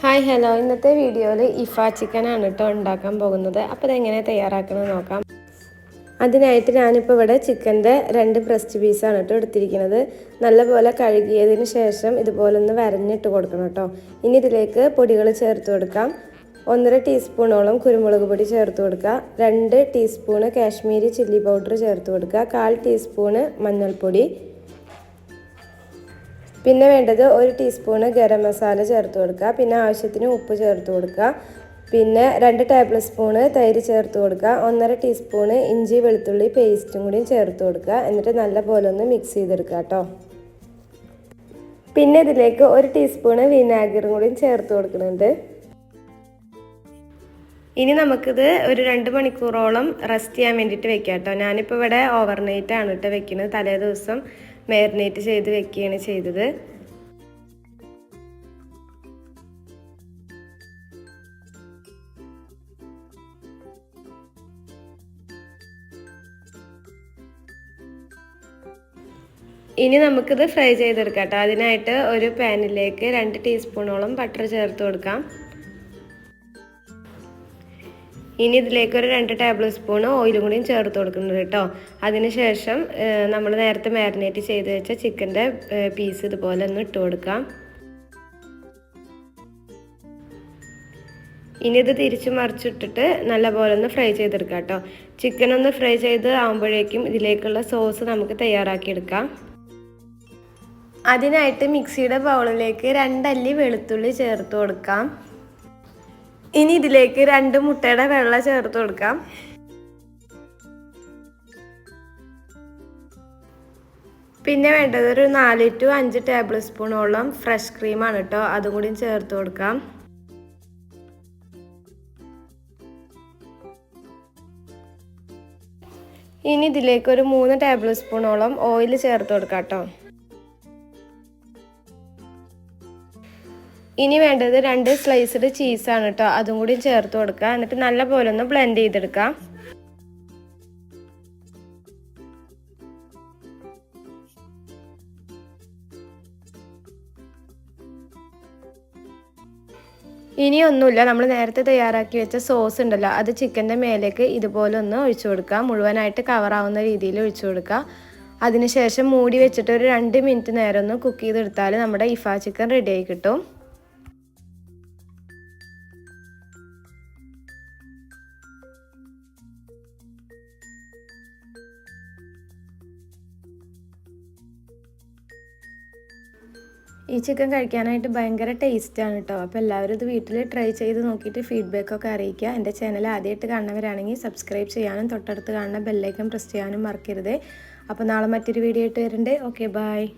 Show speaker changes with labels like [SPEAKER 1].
[SPEAKER 1] Hi hello. ഇന്നത്തെ വീഡിയോയിൽ ഇഫ ചിക്കനാണ് കേട്ടോ ഉണ്ടാക്കാൻ പോകുന്നത്. അപ്പോൾ ഇതെങ്ങനെ തയ്യാറാക്കണമെന്ന് നോക്കാം. അതിനായിട്ട് ഞാനിപ്പോൾ ഇവിടെ ചിക്കന്റെ രണ്ട് ബ്രസ്റ്റ് പീസാണ് കേട്ടോ എടുത്തിരിക്കുന്നത്. നല്ലപോലെ കഴുകിയതിന് ശേഷം ഇതുപോലെ ഒന്ന് വരഞ്ഞിട്ട് കൊടുക്കണം കേട്ടോ ഇനി ഇതിലേക്ക് പൊടികൾ ചേർത്ത് കൊടുക്കാം. ഒന്നര ടീസ്പൂണോളം കുരുമുളക് പൊടി ചേർത്ത് കൊടുക്കുക. രണ്ട് ടീസ്പൂണ് കാശ്മീരി ചില്ലി പൗഡർ ചേർത്ത് കൊടുക്കുക. കാൽ ടീസ്പൂണ് മഞ്ഞൾപ്പൊടി. പിന്നെ വേണ്ടത് ഒരു ടീസ്പൂണ് ഗരം മസാല ചേർത്ത് കൊടുക്കുക. പിന്നെ ആവശ്യത്തിന് ഉപ്പ് ചേർത്ത് കൊടുക്കുക. പിന്നെ രണ്ട് ടേബിൾ സ്പൂണ് തൈര് ചേർത്ത് കൊടുക്കുക. ഒന്നര ടീസ്പൂണ് ഇഞ്ചി വെളുത്തുള്ളി പേസ്റ്റും കൂടി ചേർത്ത് കൊടുക്കുക. എന്നിട്ട് നല്ലപോലെ ഒന്ന് മിക്സ് ചെയ്തെടുക്കുക കേട്ടോ. പിന്നെ ഇതിലേക്ക് ഒരു ടീസ്പൂണ് വിനാഗിറും കൂടി ചേർത്ത് കൊടുക്കുന്നുണ്ട്. ഇനി നമുക്കിത് ഒരു രണ്ട് മണിക്കൂറോളം റെസ്റ്റ് ചെയ്യാൻ വേണ്ടിയിട്ട് വെക്കാം കേട്ടോ. ഞാനിപ്പോൾ ഇവിടെ ഓവർനൈറ്റ് ആണ് കേട്ടോ വെക്കുന്നത്. തലേ ദിവസം മാരിനേറ്റ് ചെയ്ത് വെക്കുകയാണ് ചെയ്തത്. ഇനി നമുക്കിത് ഫ്രൈ ചെയ്തെടുക്കാം കേട്ടോ. അതിനായിട്ട് ഒരു പാനിലേക്ക് രണ്ട് ടീസ്പൂണോളം ബട്ടർ ചേർത്ത് കൊടുക്കാം. ഇനി ഇതിലേക്ക് ഒരു രണ്ട് ടേബിൾ സ്പൂൺ ഓയിലും കൂടിയും ചേർത്ത് കൊടുക്കുന്നുണ്ട് കേട്ടോ. അതിനുശേഷം നമ്മൾ നേരത്തെ മാരിനേറ്റ് ചെയ്ത് വെച്ച ചിക്കന്റെ പീസ് ഇതുപോലെ ഒന്ന് ഇട്ട് കൊടുക്കാം. ഇനി ഇത് തിരിച്ച് മറിച്ചിട്ടിട്ട് നല്ലപോലെ ഒന്ന് ഫ്രൈ ചെയ്തെടുക്കാം കേട്ടോ. ചിക്കൻ ഒന്ന് ഫ്രൈ ചെയ്ത് ആകുമ്പോഴേക്കും ഇതിലേക്കുള്ള സോസ് നമുക്ക് തയ്യാറാക്കിയെടുക്കാം. അതിനായിട്ട് മിക്സിയുടെ ബൗളിലേക്ക് രണ്ടല്ലി വെളുത്തുള്ളി ചേർത്ത് കൊടുക്കാം. ഇനി ഇതിലേക്ക് രണ്ട് മുട്ടയുടെ വെള്ള ചേർത്ത് കൊടുക്കാം. പിന്നെ വേണ്ടത് ഒരു നാല് ടു അഞ്ച് ടേബിൾ സ്പൂണോളം ഫ്രഷ് ക്രീമാണ് കേട്ടോ അതും കൂടി ചേർത്ത് കൊടുക്കാം. ഇനി ഇതിലേക്ക് ഒരു മൂന്ന് ടേബിൾ സ്പൂണോളം ഓയിൽ ചേർത്ത് കൊടുക്കാം കേട്ടോ ഇനി വേണ്ടത് രണ്ട് സ്ലൈസ്ഡ് ചീസാണ് കേട്ടോ അതും കൂടി ചേർത്ത് കൊടുക്കുക എന്നിട്ട് നല്ല പോലെ ഒന്ന് ബ്ലെൻഡ് ചെയ്തെടുക്കാം. ഇനി ഒന്നുമില്ല. നമ്മൾ നേരത്തെ തയ്യാറാക്കി വെച്ച സോസ് ഉണ്ടല്ലോ അത് ചിക്കന്റെ മേലേക്ക് ഇതുപോലെ ഒന്ന് ഒഴിച്ചു കൊടുക്കുക മുഴുവനായിട്ട് കവറാവുന്ന രീതിയിൽ ഒഴിച്ചു കൊടുക്കുക അതിനുശേഷം മൂടി വെച്ചിട്ട് ഒരു രണ്ട് മിനിറ്റ് നേരം ഒന്ന് കുക്ക് ചെയ്തെടുത്താൽ നമ്മുടെ ഇഫ ചിക്കൻ റെഡി ആയി കിട്ടും. ഈ ചിക്കൻ കഴിക്കാനായിട്ട് ഭയങ്കര ടേസ്റ്റാണ് കേട്ടോ അപ്പോൾ എല്ലാവരും ഇത് വീട്ടിൽ ട്രൈ ചെയ്ത് നോക്കിയിട്ട് ഫീഡ്ബാക്കൊക്കെ അറിയിക്കുക. എന്റെ ചാനൽ ആദ്യമായിട്ട് കാണുന്നവരാണെങ്കിൽ സബ്സ്ക്രൈബ് ചെയ്യാനും തൊട്ടടുത്ത് കാണുന്ന ബെല്ലൈക്കൻ പ്രസ് ചെയ്യാനും മറക്കരുത്. അപ്പോൾ നാളെ മറ്റൊരു വീഡിയോ ആയിട്ട് വരുന്നുണ്ട് ഓക്കെ ബായ്